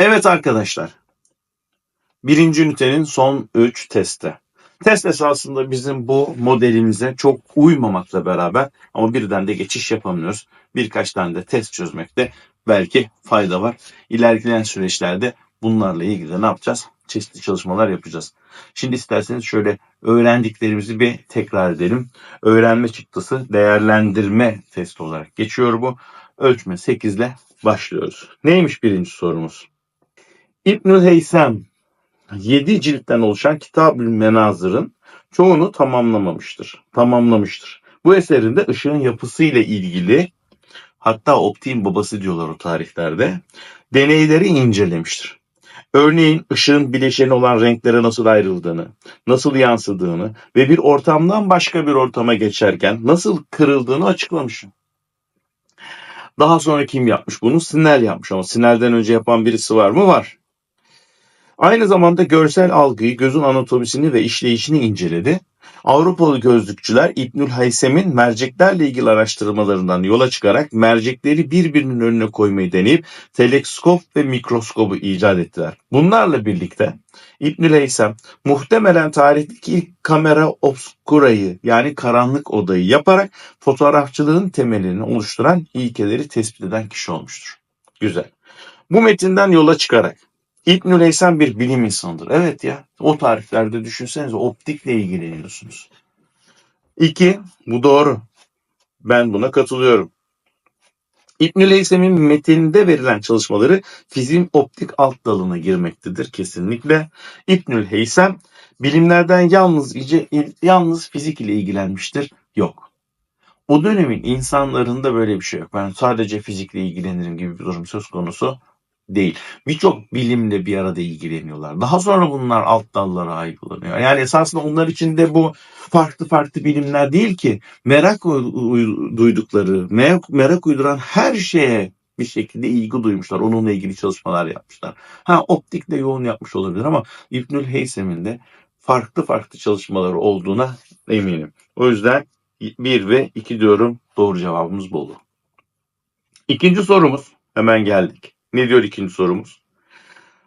Evet arkadaşlar. Birinci ünitenin son 3 testi. Test esasında bizim bu modelimize çok uymamakla beraber ama birden de geçiş yapamıyoruz. Birkaç tane de test çözmekte belki fayda var. İlerleyen süreçlerde bunlarla ilgili ne yapacağız? Çeşitli çalışmalar yapacağız. Şimdi isterseniz şöyle öğrendiklerimizi bir tekrar edelim. Öğrenme çıktısı değerlendirme testi olarak geçiyor bu. Ölçme 8 ile başlıyoruz. Neymiş birinci sorumuz? İbnül Heysem 7 ciltten oluşan Kitab-ül Menazır'ın çoğunu tamamlamamıştır. Tamamlamıştır. Bu eserinde ışığın yapısı ile ilgili hatta optiğin babası diyorlar o tarihlerde deneyleri incelemiştir. Örneğin ışığın bileşeni olan renklere nasıl ayrıldığını, nasıl yansıdığını ve bir ortamdan başka bir ortama geçerken nasıl kırıldığını açıklamış. Daha sonra kim yapmış bunu? Snell yapmış ama Snell'den önce yapan birisi var mı? Var. Aynı zamanda görsel algıyı, gözün anatomisini ve işleyişini inceledi. Avrupalı gözlükçüler İbnül Haysem'in merceklerle ilgili araştırmalarından yola çıkarak mercekleri birbirinin önüne koymayı deneyip teleskop ve mikroskobu icat ettiler. Bunlarla birlikte İbnül Heysem muhtemelen tarihteki ilk kamera obscura'yı yani karanlık odayı yaparak fotoğrafçılığın temelini oluşturan ilkeleri tespit eden kişi olmuştur. Güzel. Bu metinden yola çıkarak İbnül Heysem bir bilim insanıdır. Evet ya o tarihlerde düşünsenize optikle ilgileniyorsunuz. İki, bu doğru. Ben buna katılıyorum. İbnül Heysem'in metninde verilen çalışmaları fiziğin optik alt dalına girmektedir kesinlikle. İbnül Heysem bilimlerden yalnız iyice- yalnız fizik ile ilgilenmiştir. Yok. O dönemin insanlarında böyle bir şey yok. Ben sadece fizikle ilgilenirim gibi bir durum söz konusu değil. Birçok bilimle bir arada ilgileniyorlar. Daha sonra bunlar alt dallara ayrılanıyor. Yani esasında onlar için de bu farklı farklı bilimler değil ki merak uy- uy- duydukları, merak, merak uyduran her şeye bir şekilde ilgi duymuşlar. Onunla ilgili çalışmalar yapmışlar. Ha optikle yoğun yapmış olabilir ama İbnül Heysem'in de farklı farklı çalışmaları olduğuna eminim. O yüzden 1 ve 2 diyorum. Doğru cevabımız bu olur. İkinci sorumuz. Hemen geldik. Ne diyor ikinci sorumuz?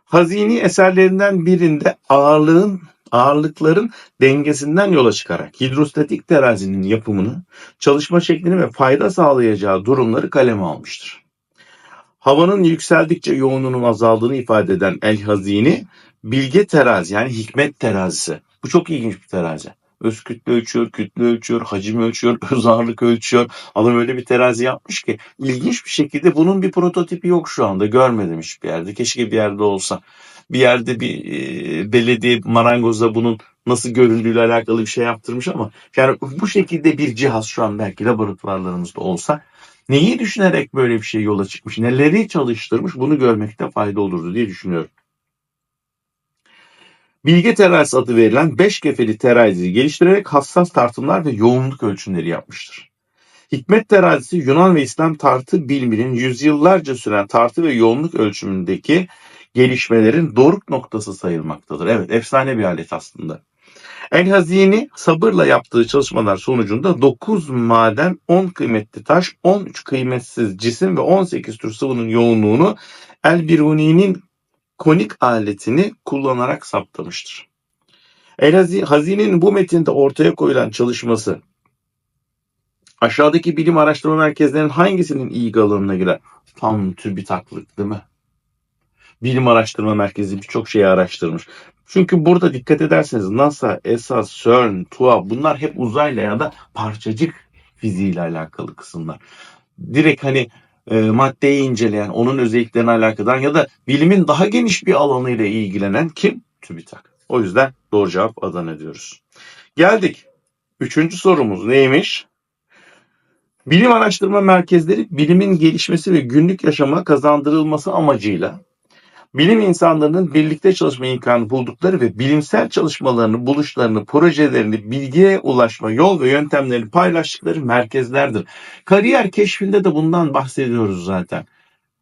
Hazini eserlerinden birinde ağırlığın ağırlıkların dengesinden yola çıkarak hidrostatik terazinin yapımını, çalışma şeklini ve fayda sağlayacağı durumları kaleme almıştır. Havanın yükseldikçe yoğunluğunun azaldığını ifade eden El Hazini, bilge terazi yani hikmet terazisi. Bu çok ilginç bir terazi. Öz kütle ölçüyor, kütle ölçüyor, hacim ölçüyor, öz ağırlık ölçüyor. Adam öyle bir terazi yapmış ki ilginç bir şekilde bunun bir prototipi yok şu anda. Görmedim hiçbir yerde. Keşke bir yerde olsa. Bir yerde bir e, belediye marangozda bunun nasıl göründüğüyle alakalı bir şey yaptırmış ama yani bu şekilde bir cihaz şu an belki laboratuvarlarımızda olsa neyi düşünerek böyle bir şey yola çıkmış, neleri çalıştırmış bunu görmekte fayda olurdu diye düşünüyorum. Bilge terazisi adı verilen beş kefeli teraziyi geliştirerek hassas tartımlar ve yoğunluk ölçümleri yapmıştır. Hikmet terazisi Yunan ve İslam tartı biliminin yüzyıllarca süren tartı ve yoğunluk ölçümündeki gelişmelerin doruk noktası sayılmaktadır. Evet efsane bir alet aslında. El Hazini sabırla yaptığı çalışmalar sonucunda 9 maden, 10 kıymetli taş, 13 kıymetsiz cisim ve 18 tür sıvının yoğunluğunu El Biruni'nin konik aletini kullanarak saptamıştır. El Hazi- Hazine'nin bu metinde ortaya koyulan çalışması aşağıdaki bilim araştırma merkezlerinin hangisinin ilgi alanına girer? Tam TÜBİTAK'lık değil mi? Bilim Araştırma Merkezi birçok şeyi araştırmış. Çünkü burada dikkat ederseniz NASA, ESA, CERN, TUA bunlar hep uzayla ya da parçacık fiziğiyle alakalı kısımlar. Direkt hani e, maddeyi inceleyen, onun özelliklerine alakadar ya da bilimin daha geniş bir alanıyla ilgilenen kim? TÜBİTAK. O yüzden doğru cevap Adana diyoruz. Geldik. Üçüncü sorumuz neymiş? Bilim araştırma merkezleri bilimin gelişmesi ve günlük yaşama kazandırılması amacıyla bilim insanlarının birlikte çalışma imkanı buldukları ve bilimsel çalışmalarını, buluşlarını, projelerini, bilgiye ulaşma yol ve yöntemlerini paylaştıkları merkezlerdir. Kariyer keşfinde de bundan bahsediyoruz zaten.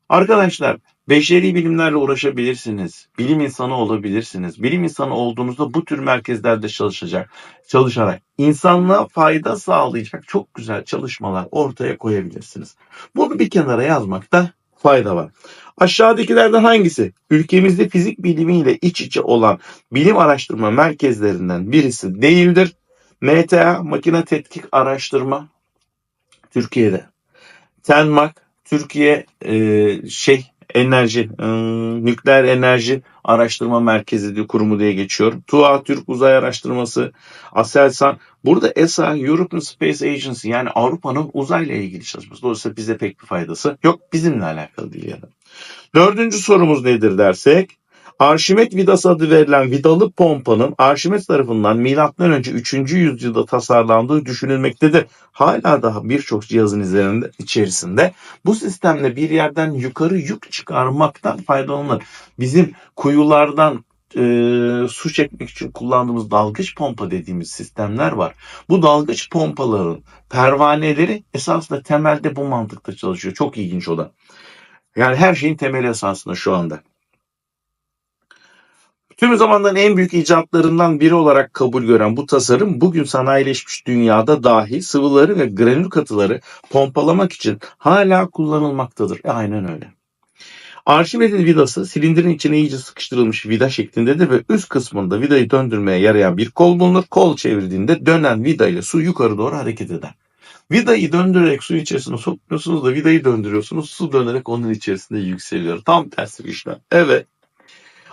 Arkadaşlar beşeri bilimlerle uğraşabilirsiniz. Bilim insanı olabilirsiniz. Bilim insanı olduğunuzda bu tür merkezlerde çalışacak, çalışarak insanlığa fayda sağlayacak çok güzel çalışmalar ortaya koyabilirsiniz. Bunu bir kenara yazmakta fayda var. Aşağıdakilerden hangisi ülkemizde fizik bilimiyle iç içe olan bilim araştırma merkezlerinden birisi değildir? MTA Makine Tetkik Araştırma Türkiye'de. TENMAK Türkiye e, şey enerji e, nükleer enerji araştırma merkezi diye kurumu diye geçiyor. TUA Türk Uzay Araştırması, Aselsan. Burada ESA European Space Agency yani Avrupa'nın uzayla ilgili çalışması. Dolayısıyla bize pek bir faydası yok. Bizimle alakalı değil yani. Dördüncü sorumuz nedir dersek Arşimet vidası adı verilen vidalı pompanın Arşimet tarafından M.Ö. 3. yüzyılda tasarlandığı düşünülmektedir. Hala daha birçok cihazın üzerinde içerisinde bu sistemle bir yerden yukarı yük çıkarmaktan faydalanılır. Bizim kuyulardan e, su çekmek için kullandığımız dalgıç pompa dediğimiz sistemler var. Bu dalgıç pompaların pervaneleri esasında temelde bu mantıkta çalışıyor. Çok ilginç o da. Yani her şeyin temeli esasında şu anda. Tüm zamanların en büyük icatlarından biri olarak kabul gören bu tasarım bugün sanayileşmiş dünyada dahi sıvıları ve granül katıları pompalamak için hala kullanılmaktadır. E, aynen öyle. Arşimet'in vidası silindirin içine iyice sıkıştırılmış vida şeklindedir ve üst kısmında vidayı döndürmeye yarayan bir kol bulunur. Kol çevirdiğinde dönen vida ile su yukarı doğru hareket eder. Vidayı döndürerek su içerisine sokmuyorsunuz da vidayı döndürüyorsunuz. Su dönerek onun içerisinde yükseliyor. Tam tersi bir işlem. Evet.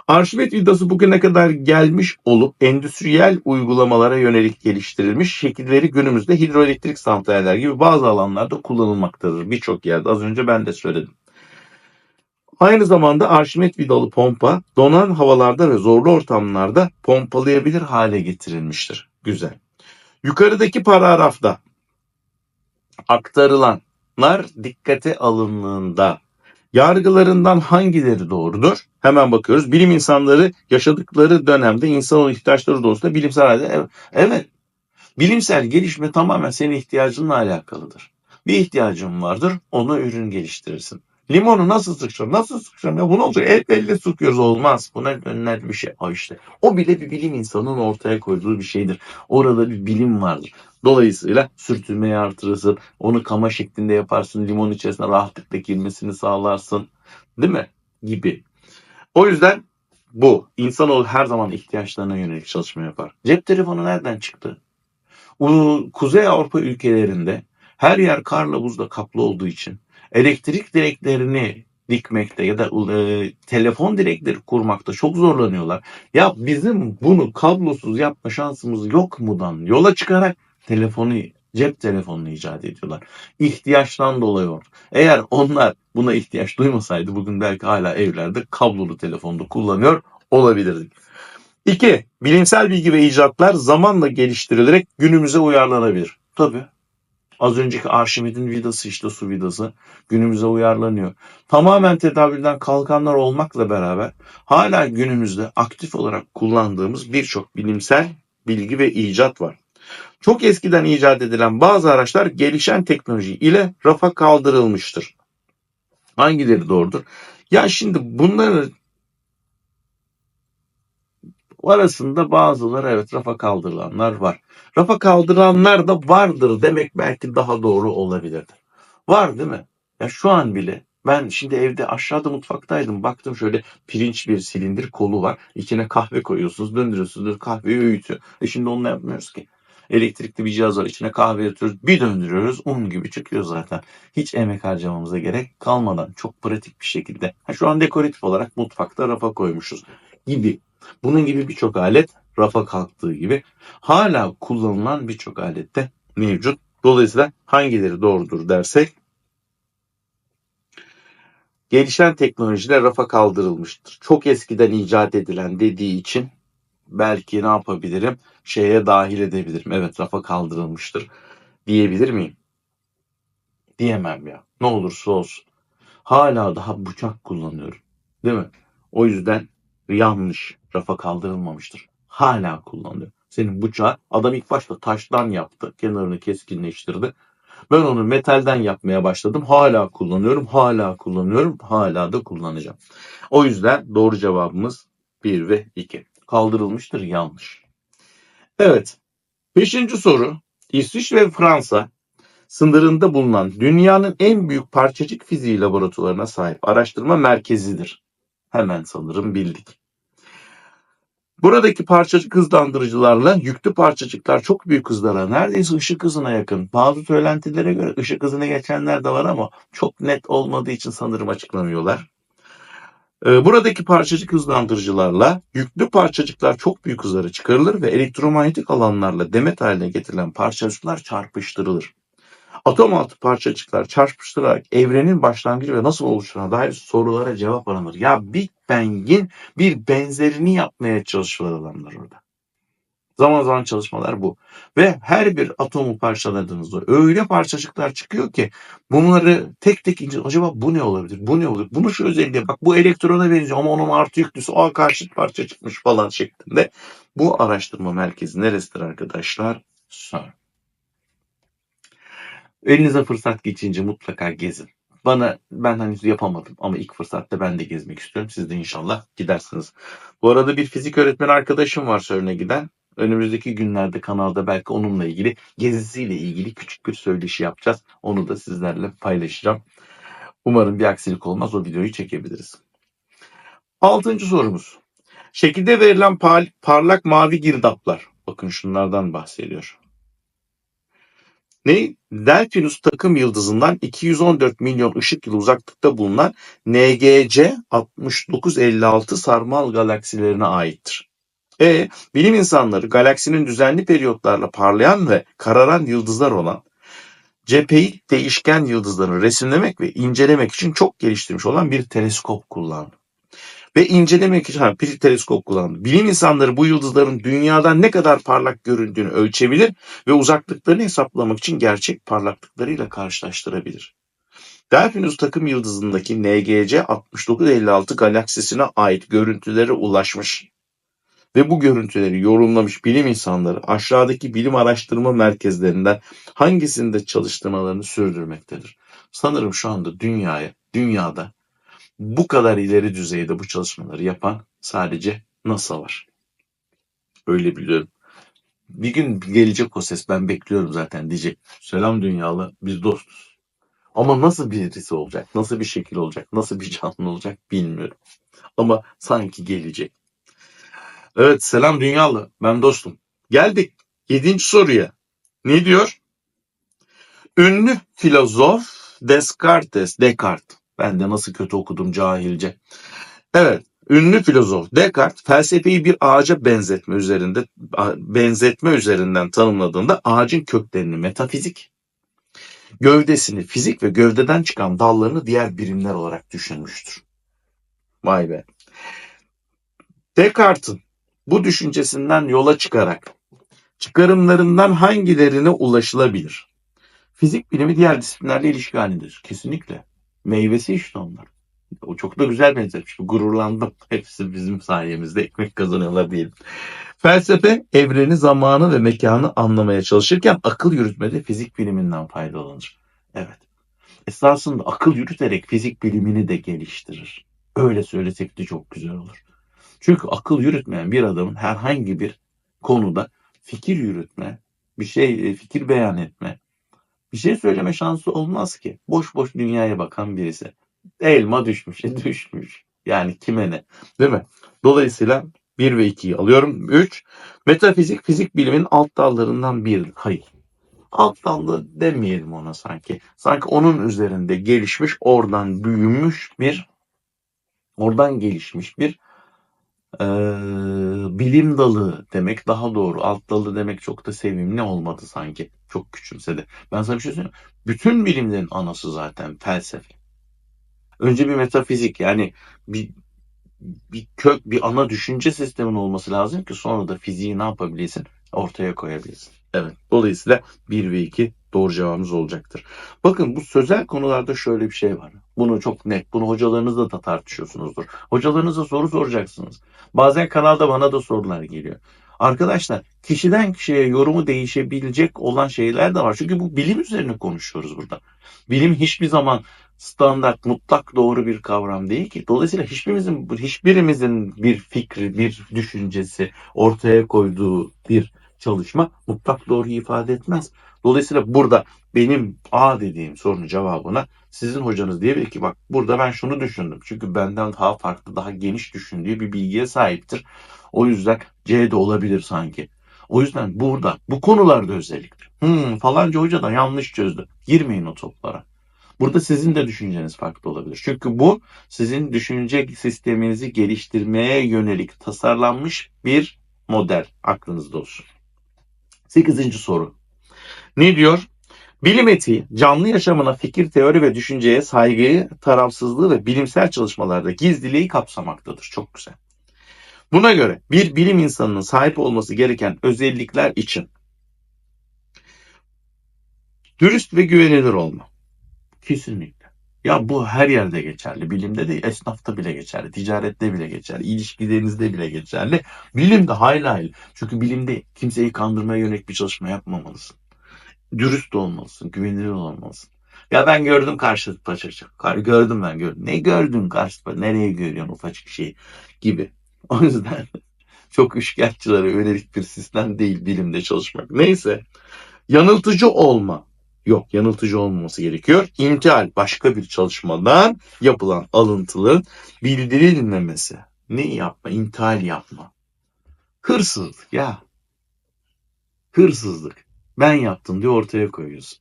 Arşimet vidası bugüne kadar gelmiş olup endüstriyel uygulamalara yönelik geliştirilmiş şekilleri günümüzde hidroelektrik santraller gibi bazı alanlarda kullanılmaktadır. Birçok yerde az önce ben de söyledim. Aynı zamanda Arşimet vidalı pompa donan havalarda ve zorlu ortamlarda pompalayabilir hale getirilmiştir. Güzel. Yukarıdaki paragrafta aktarılanlar dikkate alındığında yargılarından hangileri doğrudur? Hemen bakıyoruz. Bilim insanları yaşadıkları dönemde insanoğlu ihtiyaçları doğrultusunda bilimsel halde evet. Bilimsel gelişme tamamen senin ihtiyacınla alakalıdır. Bir ihtiyacın vardır, ona ürün geliştirirsin. Limonu nasıl sıkacağım? Nasıl sıkacağım? Ya bu ne olacak? El elle sıkıyoruz olmaz. Buna önler bir şey. O işte. O bile bir bilim insanının ortaya koyduğu bir şeydir. Orada bir bilim vardır. Dolayısıyla sürtünmeyi artırırsın. Onu kama şeklinde yaparsın. Limon içerisine rahatlıkla girmesini sağlarsın. Değil mi? Gibi. O yüzden bu. İnsanoğlu her zaman ihtiyaçlarına yönelik çalışma yapar. Cep telefonu nereden çıktı? Kuzey Avrupa ülkelerinde her yer karla buzla kaplı olduğu için elektrik direklerini dikmekte ya da e, telefon direkleri kurmakta çok zorlanıyorlar. Ya bizim bunu kablosuz yapma şansımız yok mudan yola çıkarak telefonu cep telefonunu icat ediyorlar. İhtiyaçtan dolayı oldu. Eğer onlar buna ihtiyaç duymasaydı bugün belki hala evlerde kablolu telefonda kullanıyor olabilirdik. 2. Bilimsel bilgi ve icatlar zamanla geliştirilerek günümüze uyarlanabilir. Tabii Az önceki Arşimed'in vidası işte su vidası günümüze uyarlanıyor. Tamamen tedavülden kalkanlar olmakla beraber hala günümüzde aktif olarak kullandığımız birçok bilimsel bilgi ve icat var. Çok eskiden icat edilen bazı araçlar gelişen teknoloji ile rafa kaldırılmıştır. Hangileri doğrudur? Ya şimdi bunları arasında bazıları evet rafa kaldırılanlar var. Rafa kaldıranlar da vardır demek belki daha doğru olabilirdir. Var değil mi? Ya şu an bile ben şimdi evde aşağıda mutfaktaydım. Baktım şöyle pirinç bir silindir kolu var. İçine kahve koyuyorsunuz, döndürüyorsunuz, kahveyi öğütüyor. E şimdi onunla yapmıyoruz ki. Elektrikli bir cihaz var. içine kahve yatıyoruz. Bir döndürüyoruz. Un gibi çıkıyor zaten. Hiç emek harcamamıza gerek kalmadan çok pratik bir şekilde. Ha, şu an dekoratif olarak mutfakta rafa koymuşuz gibi. Bunun gibi birçok alet rafa kalktığı gibi hala kullanılan birçok alette mevcut. Dolayısıyla hangileri doğrudur dersek gelişen teknolojiler rafa kaldırılmıştır. Çok eskiden icat edilen dediği için belki ne yapabilirim? Şeye dahil edebilirim. Evet rafa kaldırılmıştır diyebilir miyim? Diyemem ya. Ne olursa olsun. Hala daha bıçak kullanıyorum. Değil mi? O yüzden yanlış. Rafa kaldırılmamıştır. Hala kullanılıyor. Senin bıçağı adam ilk başta taştan yaptı. Kenarını keskinleştirdi. Ben onu metalden yapmaya başladım. Hala kullanıyorum, hala kullanıyorum, hala da kullanacağım. O yüzden doğru cevabımız 1 ve 2. Kaldırılmıştır yanlış. Evet. Beşinci soru. İsviçre ve Fransa sınırında bulunan dünyanın en büyük parçacık fiziği laboratuvarına sahip araştırma merkezidir. Hemen sanırım bildik. Buradaki parçacık hızlandırıcılarla yüklü parçacıklar çok büyük hızlara neredeyse ışık hızına yakın. Bazı söylentilere göre ışık hızını geçenler de var ama çok net olmadığı için sanırım açıklamıyorlar. Ee, Buradaki parçacık hızlandırıcılarla yüklü parçacıklar çok büyük hızlara çıkarılır ve elektromanyetik alanlarla demet haline getirilen parçacıklar çarpıştırılır. Atom altı parçacıklar çarpıştırarak evrenin başlangıcı ve nasıl oluştuğuna dair sorulara cevap aranır. Ya Bang'in bir benzerini yapmaya çalışıyorlar adamlar orada. Zaman zaman çalışmalar bu. Ve her bir atomu parçaladığınızda öyle parçacıklar çıkıyor ki bunları tek tek ince acaba bu ne olabilir? Bu ne olur? Bunu şu özelliğe bak bu elektrona benziyor ama onun artı yüklüsü o karşıt parça çıkmış falan şeklinde. Bu araştırma merkezi neresidir arkadaşlar? CERN. Elinize fırsat geçince mutlaka gezin. Bana ben henüz yapamadım ama ilk fırsatta ben de gezmek istiyorum. Siz de inşallah gidersiniz. Bu arada bir fizik öğretmeni arkadaşım var CERN'e giden. Önümüzdeki günlerde kanalda belki onunla ilgili gezisiyle ilgili küçük bir söyleşi yapacağız. Onu da sizlerle paylaşacağım. Umarım bir aksilik olmaz o videoyu çekebiliriz. Altıncı sorumuz. Şekilde verilen par- parlak mavi girdaplar. Bakın şunlardan bahsediyor. Ne? Delphinus takım yıldızından 214 milyon ışık yılı uzaklıkta bulunan NGC 6956 sarmal galaksilerine aittir. E, bilim insanları galaksinin düzenli periyotlarla parlayan ve kararan yıldızlar olan cepheyi değişken yıldızları resimlemek ve incelemek için çok geliştirmiş olan bir teleskop kullandı. Ve incelemek için bir teleskop kullandı. Bilim insanları bu yıldızların dünyadan ne kadar parlak göründüğünü ölçebilir ve uzaklıklarını hesaplamak için gerçek parlaklıklarıyla karşılaştırabilir. Delphinus takım yıldızındaki NGC 6956 galaksisine ait görüntülere ulaşmış ve bu görüntüleri yorumlamış bilim insanları aşağıdaki bilim araştırma merkezlerinden hangisinde çalıştırmalarını sürdürmektedir. Sanırım şu anda dünyaya, dünyada bu kadar ileri düzeyde bu çalışmaları yapan sadece NASA var. Öyle biliyorum. Bir gün gelecek o ses ben bekliyorum zaten diyecek. Selam dünyalı biz dostuz. Ama nasıl birisi olacak, nasıl bir şekil olacak, nasıl bir canlı olacak bilmiyorum. Ama sanki gelecek. Evet selam dünyalı ben dostum. Geldik yedinci soruya. Ne diyor? Ünlü filozof Descartes, Descartes. Ben de nasıl kötü okudum cahilce. Evet, ünlü filozof Descartes felsefeyi bir ağaca benzetme üzerinde benzetme üzerinden tanımladığında ağacın köklerini metafizik, gövdesini fizik ve gövdeden çıkan dallarını diğer birimler olarak düşünmüştür. Vay be. Descartes'in bu düşüncesinden yola çıkarak çıkarımlarından hangilerine ulaşılabilir? Fizik bilimi diğer disiplinlerle ilişki halindedir. Kesinlikle. Meyvesi işte onlar. O çok da güzel benzetmiş. Gururlandım. Hepsi bizim sayemizde ekmek kazanıyorlar diyelim. Felsefe evreni, zamanı ve mekanı anlamaya çalışırken akıl yürütmede fizik biliminden faydalanır. Evet. Esasında akıl yürüterek fizik bilimini de geliştirir. Öyle söylesek de çok güzel olur. Çünkü akıl yürütmeyen bir adamın herhangi bir konuda fikir yürütme, bir şey fikir beyan etme, bir şey söyleme şansı olmaz ki. Boş boş dünyaya bakan birisi. Elma düşmüş, e düşmüş. Yani kime ne? Değil mi? Dolayısıyla 1 ve 2'yi alıyorum. 3. Metafizik fizik bilimin alt dallarından bir. Hayır. Alt dallı demeyelim ona sanki. Sanki onun üzerinde gelişmiş, oradan büyümüş bir, oradan gelişmiş bir e, bilim dalı demek daha doğru. Alt dalı demek çok da sevimli olmadı sanki. Çok küçümsedi. Ben sana bir şey söyleyeyim. Bütün bilimlerin anası zaten felsefe. Önce bir metafizik yani bir bir kök, bir ana düşünce sistemin olması lazım ki sonra da fiziği ne yapabilirsin? Ortaya koyabilirsin. Evet. Dolayısıyla 1 ve 2 doğru cevabımız olacaktır. Bakın bu sözel konularda şöyle bir şey var. Bunu çok net, bunu hocalarınızla da tartışıyorsunuzdur. Hocalarınıza soru soracaksınız. Bazen kanalda bana da sorular geliyor. Arkadaşlar kişiden kişiye yorumu değişebilecek olan şeyler de var. Çünkü bu bilim üzerine konuşuyoruz burada. Bilim hiçbir zaman standart, mutlak doğru bir kavram değil ki. Dolayısıyla hiçbirimizin, hiçbirimizin bir fikri, bir düşüncesi ortaya koyduğu bir çalışma mutlak doğru ifade etmez. Dolayısıyla burada benim A dediğim sorunun cevabına sizin hocanız diyebilir ki bak burada ben şunu düşündüm. Çünkü benden daha farklı, daha geniş düşündüğü bir bilgiye sahiptir. O yüzden C de olabilir sanki. O yüzden burada bu konularda özellikle hmm, falanca hoca da yanlış çözdü. Girmeyin o toplara. Burada sizin de düşünceniz farklı olabilir. Çünkü bu sizin düşünce sisteminizi geliştirmeye yönelik tasarlanmış bir model aklınızda olsun. Sekizinci soru. Ne diyor? Bilim etiği, canlı yaşamına fikir, teori ve düşünceye saygıyı, tarafsızlığı ve bilimsel çalışmalarda gizliliği kapsamaktadır. Çok güzel. Buna göre bir bilim insanının sahip olması gereken özellikler için dürüst ve güvenilir olma. Kesinlikle. Ya bu her yerde geçerli. Bilimde de esnafta bile geçerli. Ticarette bile geçerli. ilişkilerinizde bile geçerli. Bilimde hayli hayli. Çünkü bilimde kimseyi kandırmaya yönelik bir çalışma yapmamalısın. Dürüst olmalısın. Güvenilir olmalısın. Ya ben gördüm karşı paçacık. Gördüm ben gördüm. Ne gördün karşı Nereye görüyorsun ufacık şeyi? Gibi. O yüzden çok üçkağıtçılara yönelik bir sistem değil bilimde çalışmak. Neyse. Yanıltıcı olma. Yok yanıltıcı olmaması gerekiyor. İntihal başka bir çalışmadan yapılan alıntının bildirilmemesi. Ne yapma? İntihal yapma. Hırsızlık ya. Hırsızlık. Ben yaptım diye ortaya koyuyorsun.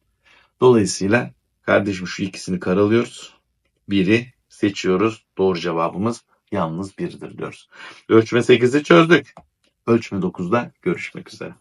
Dolayısıyla kardeşim şu ikisini karalıyoruz. Biri seçiyoruz. Doğru cevabımız yalnız biridir diyoruz. Ölçme 8'i çözdük. Ölçme 9'da görüşmek üzere.